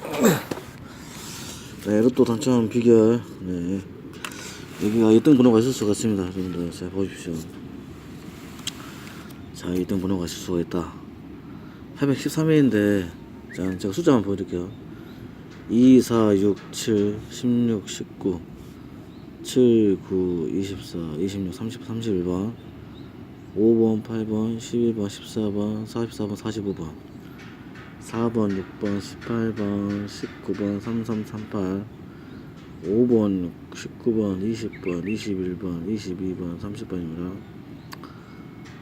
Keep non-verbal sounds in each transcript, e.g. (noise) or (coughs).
(coughs) 네, 로또 당첨 비결. 네. 여기가 1등 번호가 있을 수가 있습니다. 여러분들, 자, 보십시오. 자, 1등 번호가 있을 수가 있다. 813회인데, 자, 제가 숫자만 보여드릴게요. 2, 4, 6, 7, 16, 19, 7, 9, 24, 26, 30, 31번, 5번, 8번, 11번, 14번, 44번, 45번. 4번, 6번, 18번, 19번, 3338, 5번, 19번, 20번, 21번, 22번, 30번입니다.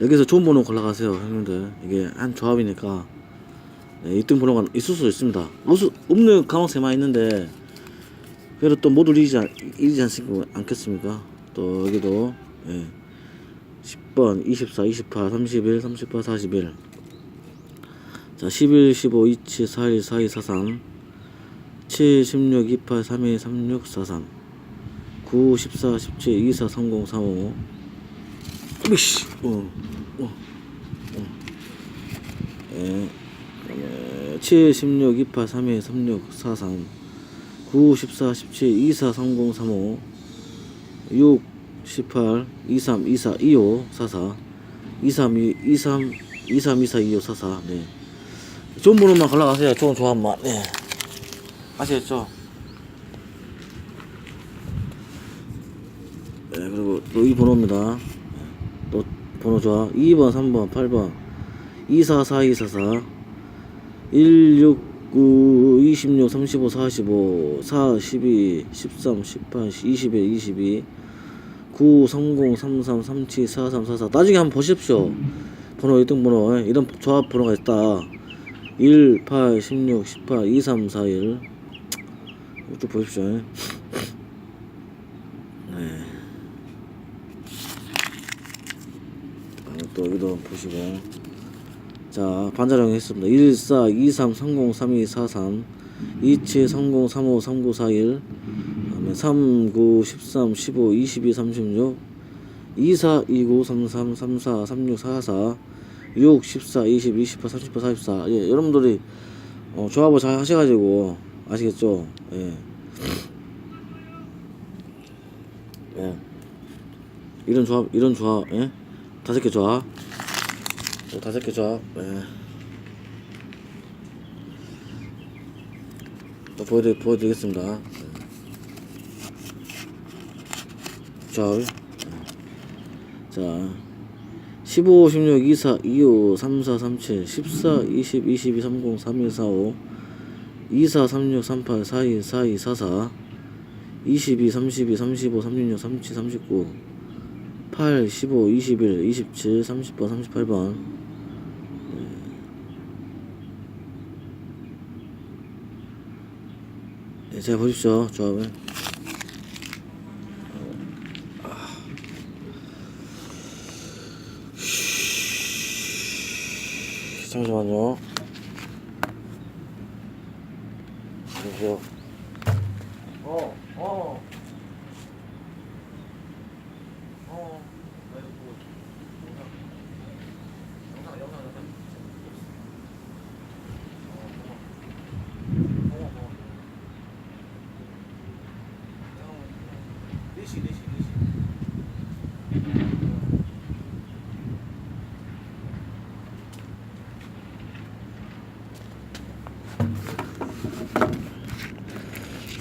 여기서 좋은 번호 골라가세요, 형님들. 이게 한 조합이니까 네, 1등 번호가 있을 수 있습니다. 없, 없는 가능성이 많이 있는데 그래도 또 모두 이기지, 않- 않습니까? 않겠습니까? 또 여기도 예, 10번, 24, 28, 31, 38, 41 자, 11, 15, 27, 41, 42, 43 7, 16, 28, 32, 36, 43 9, 14, 17, 24, 30, 35 으이씨! 어, 어, 어. 예. 그다음에 7, 16, 28, 32, 36, 43 9, 14, 17, 24, 30, 35 6, 18, 23, 24, 25, 44 23, 23, 23, 24, 25, 44 네. 좋은 번호만 갈라가세요. 좋은 조합만. 네. 아시겠죠? 네, 그리고 또 이 번호입니다. 또 번호 좋아. 2번, 3번, 8번, 24, 42, 44, 1, 6, 9, 26, 35, 45, 4, 12, 13, 18, 21, 22, 9, 30, 33, 37, 43, 44. 나중에 한번 보십시오. 번호 1등 번호. 예, 이런 조합 번호가 있다. 1, 8, 16, 18, 2, 3, 4, 1. 이쪽 보십시오. 네. 아, 또 여기도 보시고. 자, 반자령 했습니다. 1, 4, 2, 3, 30, 32, 43, 27, 30, 35, 39, 41, 그다음에 3, 9, 13, 15, 22, 36, 24, 29, 33, 34, 36, 44, 6, 14, 20, 28, 38, 44. 예, 여러분들이 어, 조합을 잘 하셔가지고 아시겠죠? 예. 예. 이런 조합, 이런 조합, 예? 다섯 개 조합. 또 다섯 개 조합, 예. 또 보여드, 보여드리겠습니다. 예. 자. 15, 16, 24, 25, 34, 37, 14, 20, 22, 30, 31, 45, 24, 36, 38, 42, 42, 44, 22, 32, 35, 36, 37, 39, 8, 15, 21, 27, 30번, 38번. 네, 잘 보십시오, 조합을. 잠시만요. 잠시요. 어, 어. 어. 영상, 영상, 영상. 네시, 네시, 네시.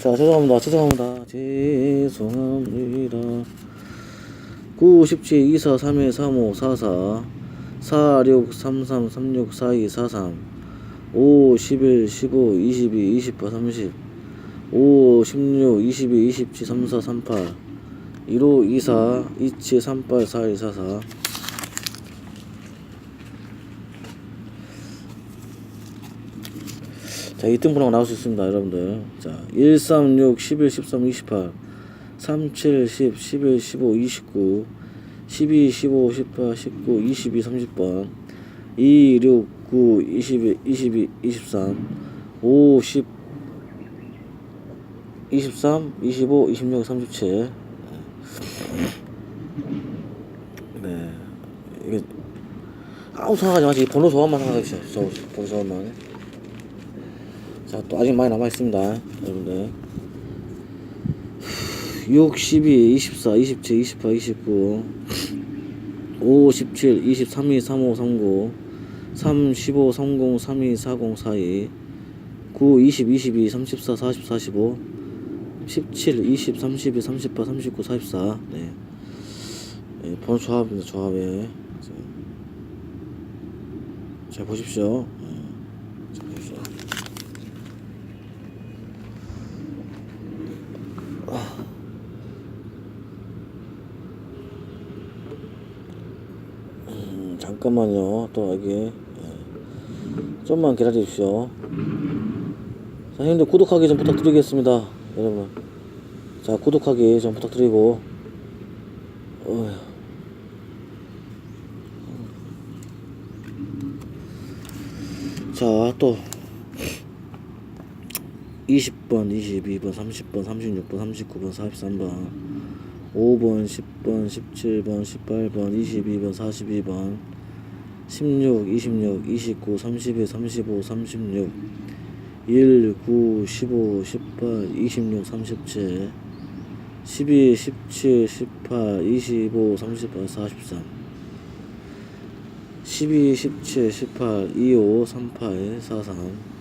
자, 죄송합니다. 죄송합니다. 죄송합니다. 9, 17, 24, 31, 35, 44, 46, 33, 36, 42, 43, 5, 11, 15, 22, 28, 30, 5, 16, 22, 27, 34, 38, 15, 24, 27, 38, 41, 44, 자, 2등 번호가 나올 수 있습니다, 여러분들. 자, 1, 3, 6, 11, 13, 28, 3, 7, 10, 11, 15, 29, 12, 15, 18, 19, 22, 30번, 2, 6, 9, 22, 22, 23, 5, 10, 23, 25, 26, 37. 네. 이게 아무 생각하지 마시 번호 조합만 생각해 주세요. 저 번호 조합만. 자, 또 아직 많이 남아 있습니다. 여러분들. 6, 12, 24, 27, 28, 29, 5, 17, 20, 32, 35, 39, 3, 15, 30, 32, 40, 42, 9, 20, 22, 34, 40, 45, 17, 20, 32, 38, 39, 44. 네. 네, 번 조합입니다, 조합에. 자, 자 보십시오. 네. 자, 보십시오. 음, 잠깐만요. 또 여기 예. 좀만 기다려 주십시오. 자, 형님들 구독하기 좀 부탁드리겠습니다. 여러분. 자, 구독하기 좀 부탁드리고. 자, 또 20번, 22번, 30번, 36번, 39번, 43번, 5번, 10번, 17번, 18번, 22번, 42번, 16, 26, 29, 31, 35, 36, 1, 9, 15, 18, 26, 37, 12, 17, 18, 25, 38, 43, 12, 17, 18, 25, 38, 43,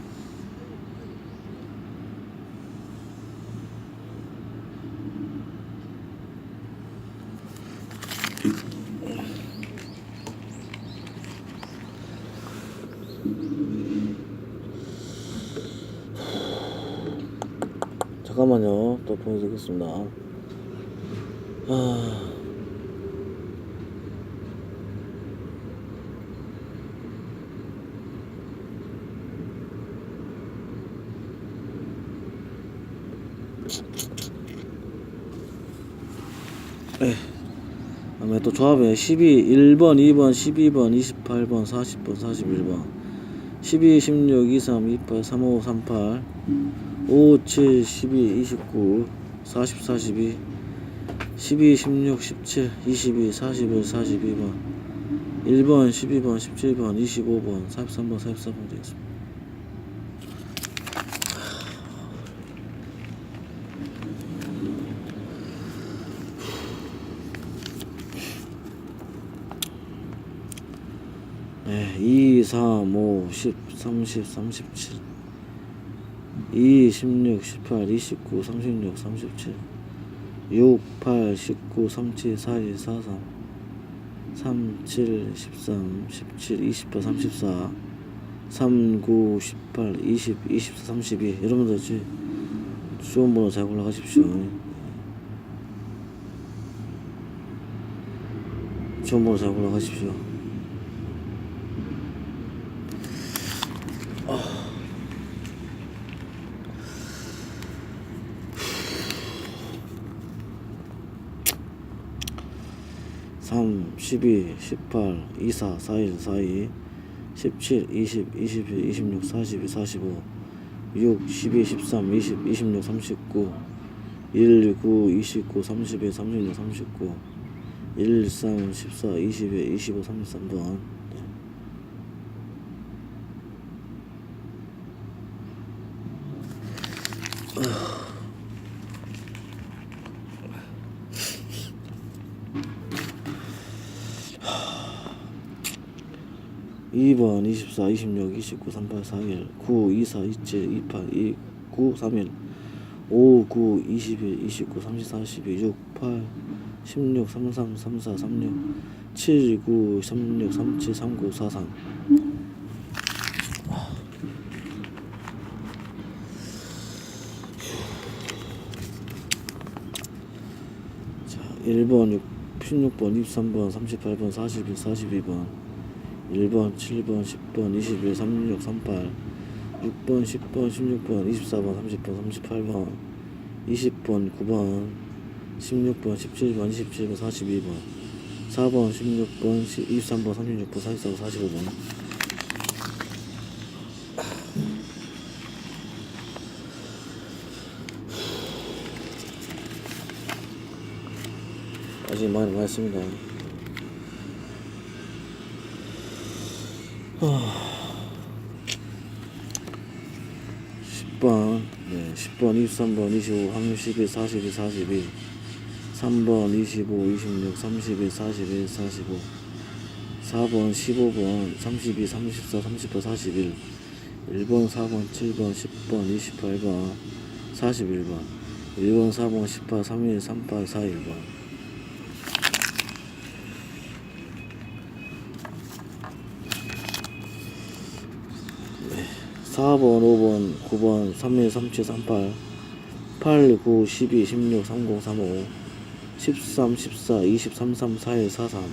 잠깐만요. 또 보여드리겠습니다. 아... 에. 다음에 또 조합에 12, 1번, 2번, 12번, 28번, 40번, 41번, 12, 16, 23, 28, 35, 38, 5, 7, 12, 29, 40, 42, 12, 16, 17, 22, 41, 42번, 1번, 12번, 17번, 25번, 43번, 44번 되겠습니다. 네, 2, 3, 5, 10, 30, 37, 2, 16, 18, 29, 36, 37, 6, 8, 19, 37, 41, 43, 37, 13, 17, 28, 34, 3, 9, 18, 20, 24, 32. 여러분들 지 좋은 번호 잘 골라가십시오. 좋은 번호 잘 골라가십시오. 12, 18, 24, 41, 42, 17, 20, 21, 26, 42, 45, 6, 12, 13, 20, 26, 39, 1, 9, 29, 31, 36, 39, 1, 3, 14, 21, 25, 33번. 네. 이번 24, 26, 29, 38, 41, 9, 24, 27, 28, 2, 9, 31, 5, 9, 21, 29, 30, 42, 6, 8, 16, 33, 34, 36, 7, 9, 36, 37, 39, 43. 자, 1번, 6, 16번, 23번, 38번, 41, 42번. 1번, 7번, 10번, 21, 36, 38, 6번, 10번, 16번, 24번, 30번, 38번, 20번, 9번, 16번, 17번, 27번, 42번, 4번, 16번, 23번, 36번, 44번, 45번. 아직 많이 많습니다. 10번, 네, 10번, 23번, 25, 31, 42, 42, 3번, 25, 26, 31, 41, 45, 4번, 15번, 32, 34, 38, 41, 1번, 4번, 7번, 10번, 28번, 41번, 1번, 4번, 18, 31, 38, 41번. 4번, 5번, 9번, 31, 37, 38, 8, 9, 12, 16, 30, 35, 13, 14, 20, 33, 41,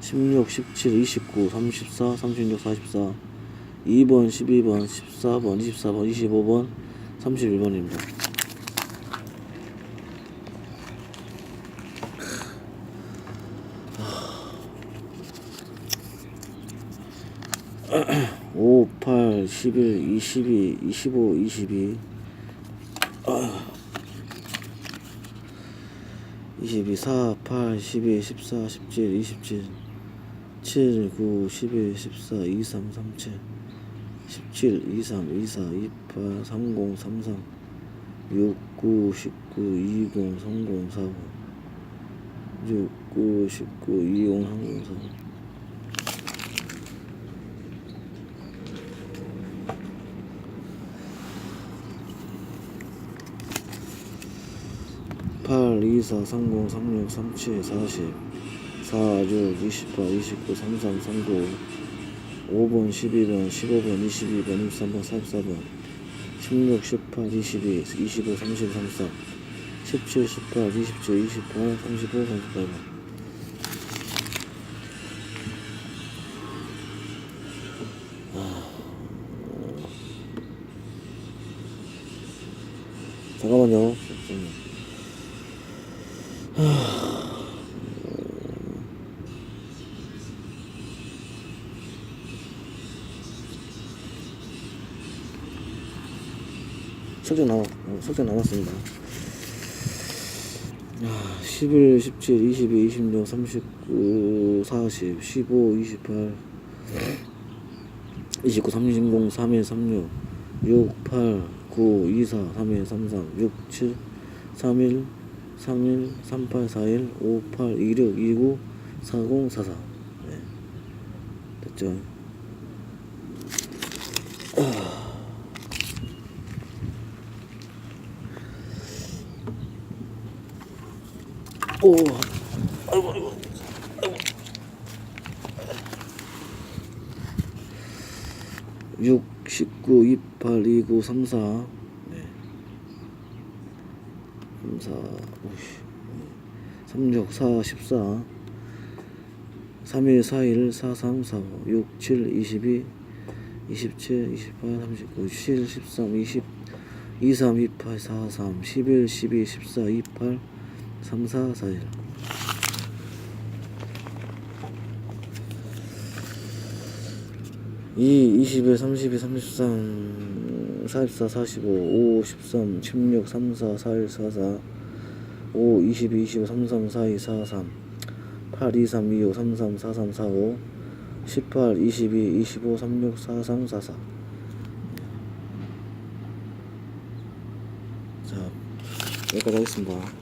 43, 16, 17, 29, 34, 36, 44, 2번, 12번, 14번, 24번, 25번, 31번입니다. 오, 8, 11, 22, 25, 22, 22, 4, 8, 12, 14, 17, 27, 7, 9, 11, 14, 23, 37, 17, 23, 24, 28, 30, 33, 6, 9, 19, 20, 30, 40, 6, 9, 19, 20, 30, 40. 8, 2, 4, 30, 36, 37, 40, 4, 6, 28, 29, 33, 39, 5번, 12번, 15번, 22번, 23번, 44번, 16, 18, 22, 25, 30, 34, 17, 18, 27, 28, 35, 38번. 석장 나와, 어, 석장 남았습니다. 아, 11, 17, 22, 26, 39, 40, 15, 28, 29, 30, 31, 36, 6, 8, 9, 2, 4, 3, 1, 3, 3, 6, 7, 3, 1, 3, 1, 3, 8, 4, 1, 5, 8, 2, 6, 2, 9, 4, 0, 4, 4. 네. 됐죠? 오, 아이고, 아이고, 아이고. 6, 19, 28, 29, 34. 네. 34, 오씨. 36, 4, 14. 31, 41, 43, 45, 6, 7, 22, 27, 28, 39, 7, 13, 20, 23, 28, 43, 11, 12, 14, 28, 34, 41. 이 21, 32, 33, 44, 45, 5, 13, 16, 34, 41, 44, 5, 22, 25, 33, 42, 43, 8, 23, 25, 33, 43, 45, 18, 22, 25, 36, 43, 44. 자, 여기까지 하겠습니다.